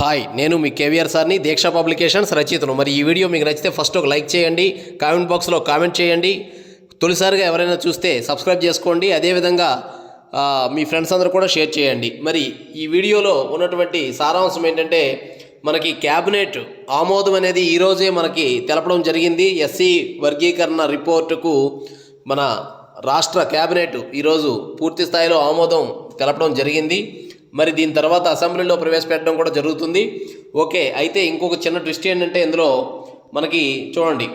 Hi నేను మీ కేవీఆర్ సార్ని దీక్ష publications రచయితను. మరి ఈ వీడియో మీకు నచ్చితే ఫస్ట్ ఒక లైక్ చేయండి కామెంట్ బాక్స్లో కామెంట్ చేయండి. తొలిసారిగా ఎవరైనా చూస్తే సబ్స్క్రైబ్ చేసుకోండి అదేవిధంగా మీ ఫ్రెండ్స్ అందరూ కూడా షేర్ చేయండి. మరి ఈ వీడియోలో ఉన్నటువంటి సారాంశం ఏంటంటే మనకి క్యాబినెట్ ఆమోదం అనేది ఈరోజే మనకి తెలపడం జరిగింది. ఎస్సీ వర్గీకరణ రిపోర్టుకు మన రాష్ట్ర క్యాబినెట్ ఈరోజు పూర్తి స్థాయిలో ఆమోదం తెలపడం జరిగింది. మరి దీని తర్వాత అసెంబ్లీలో ప్రవేశపెట్టడం కూడా జరుగుతుంది. ఓకే అయితే ఇంకొక చిన్న ట్విస్ట్ ఏంటంటే ఇందులో మనకి చూడండి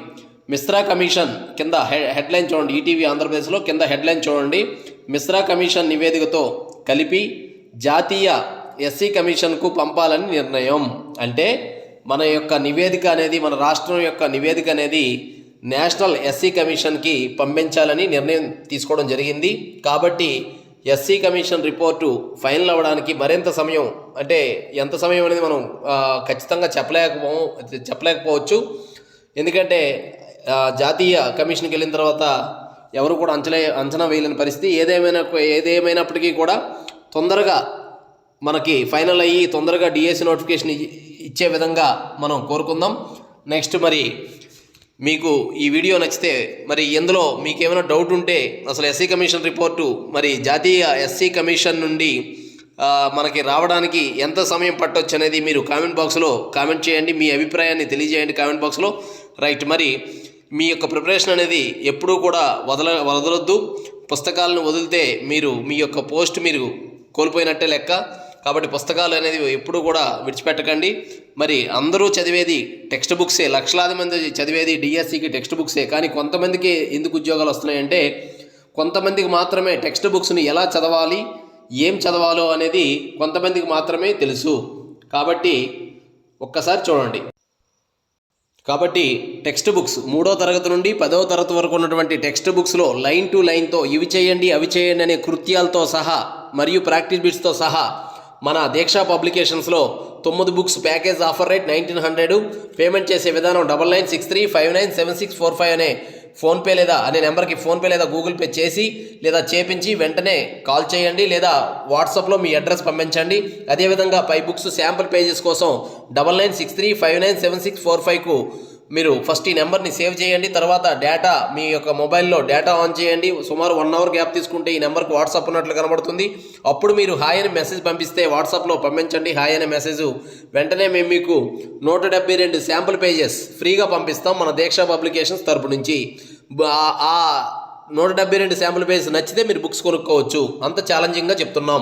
మిశ్రా కమిషన్ కింద హెడ్లైన్ చూడండి ఈటీవీ ఆంధ్రప్రదేశ్లో కింద హెడ్లైన్ చూడండి. మిశ్రా కమిషన్ నివేదికతో కలిపి జాతీయ ఎస్సీ కమిషన్కు పంపాలని నిర్ణయం. అంటే మన యొక్క నివేదిక అనేది మన రాష్ట్రం యొక్క నివేదిక అనేది నేషనల్ ఎస్సీ కమిషన్కి పంపించాలని నిర్ణయం తీసుకోవడం జరిగింది. కాబట్టి ఎస్సీ కమిషన్ రిపోర్టు ఫైనల్ అవ్వడానికి మరింత సమయం అంటే ఎంత సమయం అనేది మనం ఖచ్చితంగా చెప్పలేకపో చెప్పలేకపోవచ్చు. ఎందుకంటే జాతీయ కమిషన్కి వెళ్ళిన తర్వాత ఎవరు కూడా అంచనా అంచనా వేయలేని పరిస్థితి. ఏదేమైనా ఏదేమైనప్పటికీ కూడా తొందరగా మనకి ఫైనల్ అయ్యి తొందరగా డిఎస్సి నోటిఫికేషన్ ఇ- ఇచ్చే విధంగా మనం కోరుకుందాం. నెక్స్ట్ మరి మీకు ఈ వీడియో నచ్చితే మరి ఇందులో మీకేమైనా డౌట్ ఉంటే అసలు ఎస్సీ కమిషన్ రిపోర్టు మరి జాతీయ ఎస్సీ కమిషన్ నుండి మనకి రావడానికి ఎంత సమయం పట్టొచ్చు అనేది మీరు కామెంట్ బాక్స్లో కామెంట్ చేయండి. మీ అభిప్రాయాన్ని తెలియజేయండి కామెంట్ బాక్స్లో రైట్ మరి మీ యొక్క ప్రిపరేషన్ అనేది ఎప్పుడూ కూడా వదల వదలొద్దు. పుస్తకాలను వదిలితే మీరు మీ యొక్క పోస్ట్ మీరు కోల్పోయినట్టే లెక్క. కాబట్టి పుస్తకాలు అనేది ఎప్పుడూ కూడా విడిచిపెట్టకండి. మరి అందరూ చదివేది టెక్స్ట్ బుక్సే లక్షలాది మంది చదివేది డిఎస్సికి టెక్స్ట్ బుక్సే. కానీ కొంతమందికి ఎందుకు ఉద్యోగాలు వస్తున్నాయంటే కొంతమందికి మాత్రమే టెక్స్ట్ బుక్స్ని ఎలా చదవాలి ఏం చదవాలో అనేది కొంతమందికి మాత్రమే తెలుసు. కాబట్టి ఒక్కసారి చూడండి. కాబట్టి టెక్స్ట్ బుక్స్ మూడో తరగతి నుండి పదవ తరగతి వరకు ఉన్నటువంటి టెక్స్ట్ బుక్స్లో లైన్ టు లైన్తో ఇవి చేయండి అవి చేయండి అనే కృత్యాలతో సహా మరియు ప్రాక్టీస్ బిట్స్తో సహా మన దీక్ష పబ్లికేషన్స్లో తొమ్మిది books package offer rate nineteen hundred. Payment చేసే విధానం double nine six three five nine seven six four five అనే ఫోన్పే లేదా అనే నెంబర్కి ఫోన్పే లేదా గూగుల్ పే చేసి లేదా చేపించి వెంటనే కాల్ చేయండి లేదా వాట్సాప్లో మీ అడ్రస్ పంపించండి. అదేవిధంగా పై బుక్స్ శాంపుల్ పేజెస్ కోసం double nine six three five nine seven six four ఫైవ్కు మీరు ఫస్ట్ ఈ నెంబర్ని సేవ్ చేయండి తర్వాత డేటా మీ యొక్క మొబైల్లో డేటా ఆన్ చేయండి. సుమారు వన్ అవర్ గ్యాప్ తీసుకుంటే ఈ నెంబర్కి వాట్సాప్ ఉన్నట్లు కనబడుతుంది. అప్పుడు మీరు హాయ్ అని మెసేజ్ పంపిస్తే వాట్సాప్లో పంపించండి. హాయ్ అనే మెసేజ్ వెంటనే మేము మీకు నూట డెబ్బై రెండు శాంపుల్ పేజెస్ ఫ్రీగా పంపిస్తాం మన దీక్ష పబ్లికేషన్స్ తరపు నుంచి. ఆ నూట డెబ్బై రెండు శాంపుల్ పేజెస్ నచ్చితే మీరు బుక్స్ కొనుక్కోవచ్చు. అంత ఛాలెంజింగ్గా చెప్తున్నాం.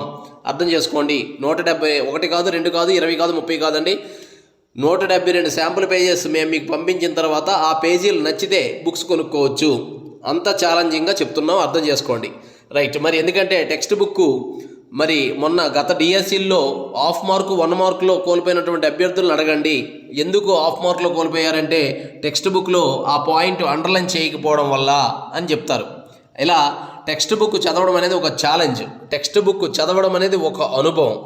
అర్థం చేసుకోండి. నూట డెబ్బై ఒకటి కాదు రెండు కాదు ఇరవై కాదు ముప్పై కాదండి. నూట డెబ్బై రెండు శాంపుల్ పేజెస్ మేము మీకు పంపించిన తర్వాత ఆ పేజీలు నచ్చితే బుక్స్ కొనుక్కోవచ్చు. అంత ఛాలెంజింగ్గా చెప్తున్నాం అర్థం చేసుకోండి. రైట్ మరి ఎందుకంటే టెక్స్ట్ బుక్ మరి మొన్న గత డిఎస్సిల్లో ఆఫ్ మార్కు వన్ మార్కులో కోల్పోయినటువంటి అభ్యర్థులను అడగండి. ఎందుకు ఆఫ్ మార్కులో కోల్పోయారంటే టెక్స్ట్ బుక్లో ఆ పాయింట్ అండర్లైన్ చేయకపోవడం వల్ల అని చెప్తారు. ఇలా టెక్స్ట్ బుక్ చదవడం అనేది ఒక ఛాలెంజ్ టెక్స్ట్ బుక్ చదవడం అనేది ఒక అనుభవం.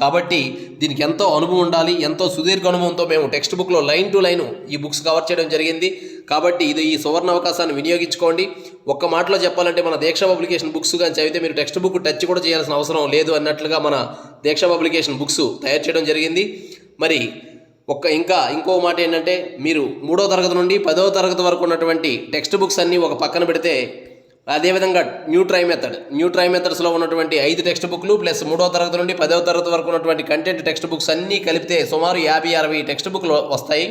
కాబట్టి దీనికి ఎంతో అనుభవం ఉండాలి ఎంతో సుదీర్ఘ అనుభవంతో మేము టెక్స్ట్ బుక్లో లైన్ టు లైన్ ఈ బుక్స్ కవర్ చేయడం జరిగింది. కాబట్టి ఇది ఈ సువర్ణ అవకాశాన్ని వినియోగించుకోండి. ఒక్క మాటలో చెప్పాలంటే మన దీక్ష పబ్లికేషన్ బుక్స్ కానీ చదివితే మీరు టెక్స్ట్ బుక్ టచ్ కూడా చేయాల్సిన అవసరం లేదు అన్నట్లుగా మన దీక్ష పబ్లికేషన్ బుక్స్ తయారు చేయడం జరిగింది. మరి ఒక్క ఇంకా ఇంకో మాట ఏంటంటే మీరు మూడో తరగతి నుండి పదో తరగతి వరకు ఉన్నటువంటి టెక్స్ట్ బుక్స్ అన్నీ ఒక పక్కన పెడితే అదేవిధంగా new try method new try మెథడ్స్లో ఉన్నటువంటి ఐదు టెక్స్ట్ బుక్లు ప్లస్ మూడో తరగతి నుండి పదవ తరగతి వరకు ఉన్నటువంటి కంటెంట్ టెక్స్ట్ బుక్స్ అన్నీ కలిపితే సుమారు యాభై అరవై టెక్స్ట్ బుక్లు వస్తాయి.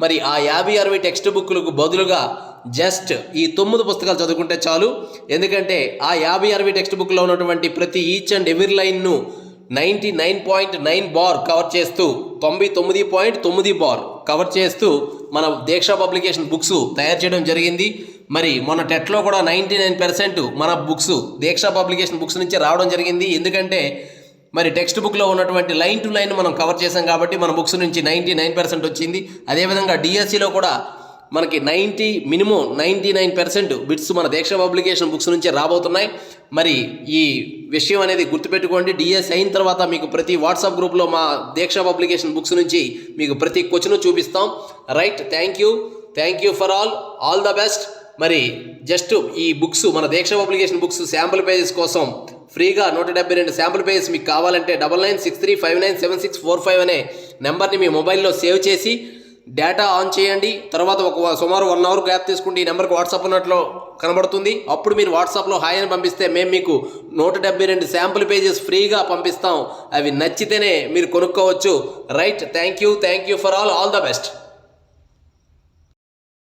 మరి ఆ యాభై అరవై టెక్స్ట్ బుక్లకు బదులుగా జస్ట్ ఈ తొమ్మిది పుస్తకాలు చదువుకుంటే చాలు. ఎందుకంటే ఆ యాభై అరవై టెక్స్ట్ బుక్లో ఉన్నటువంటి ప్రతి ఈచ్ అండ్ ఎవరి లైన్ను ninety nine point nine bar cover చేస్తూ తొంభై తొమ్మిది పాయింట్ తొమ్మిది బార్ కవర్ చేస్తూ మన దీక్ష పబ్లికేషన్ బుక్స్ తయారు చేయడం జరిగింది. మరి మన టెట్లో కూడా నైంటీ నైన్ పర్సెంట్ మన బుక్స్ దీక్ష పబ్లికేషన్ బుక్స్ నుంచి రావడం జరిగింది. ఎందుకంటే మరి టెక్స్ట్ బుక్లో ఉన్నటువంటి లైన్ టు లైన్ మనం కవర్ చేసాం కాబట్టి మన బుక్స్ నుంచి నైంటీ నైన్ పర్సెంట్ వచ్చింది. అదేవిధంగా డిఎస్సిలో కూడా మనకి ninety minimum ninety nine percent bits మన దీక్ష పబ్లికేషన్ బుక్స్ నుంచే రాబోతున్నాయి. మరి ఈ విషయం అనేది గుర్తుపెట్టుకోండి. డిఎస్ అయిన తర్వాత మీకు ప్రతి వాట్సాప్ గ్రూప్లో మా దీక్ష పబ్లికేషన్ బుక్స్ నుంచి మీకు ప్రతి క్వశ్చను చూపిస్తాం. Right thank you. Thank you for all. All the best. మరి జస్ట్ ఈ బుక్స్ మన Deeksha publication books sample pages కోసం ఫ్రీగా నూట డెబ్బై రెండు శాంపుల్ పేజెస్ మీకు కావాలంటే double nine six three five nine seven six four five అనే నెంబర్ని మీ మొబైల్లో సేవ్ చేసి డేటా ఆన్ చేయండి. తర్వాత ఒక సుమారు వన్ అవర్ గ్యాప్ తీసుకుంటే ఈ నెంబర్కి వాట్సాప్ ఉన్నట్లు కనబడుతుంది. అప్పుడు మీరు వాట్సాప్లో హాయ్ అని పంపిస్తే మేము మీకు నూట డెబ్బై రెండు శాంపుల్ పేజెస్ ఫ్రీగా పంపిస్తాం. అవి నచ్చితేనే మీరు కొనుక్కోవచ్చు. Right thank you thank you for all all the best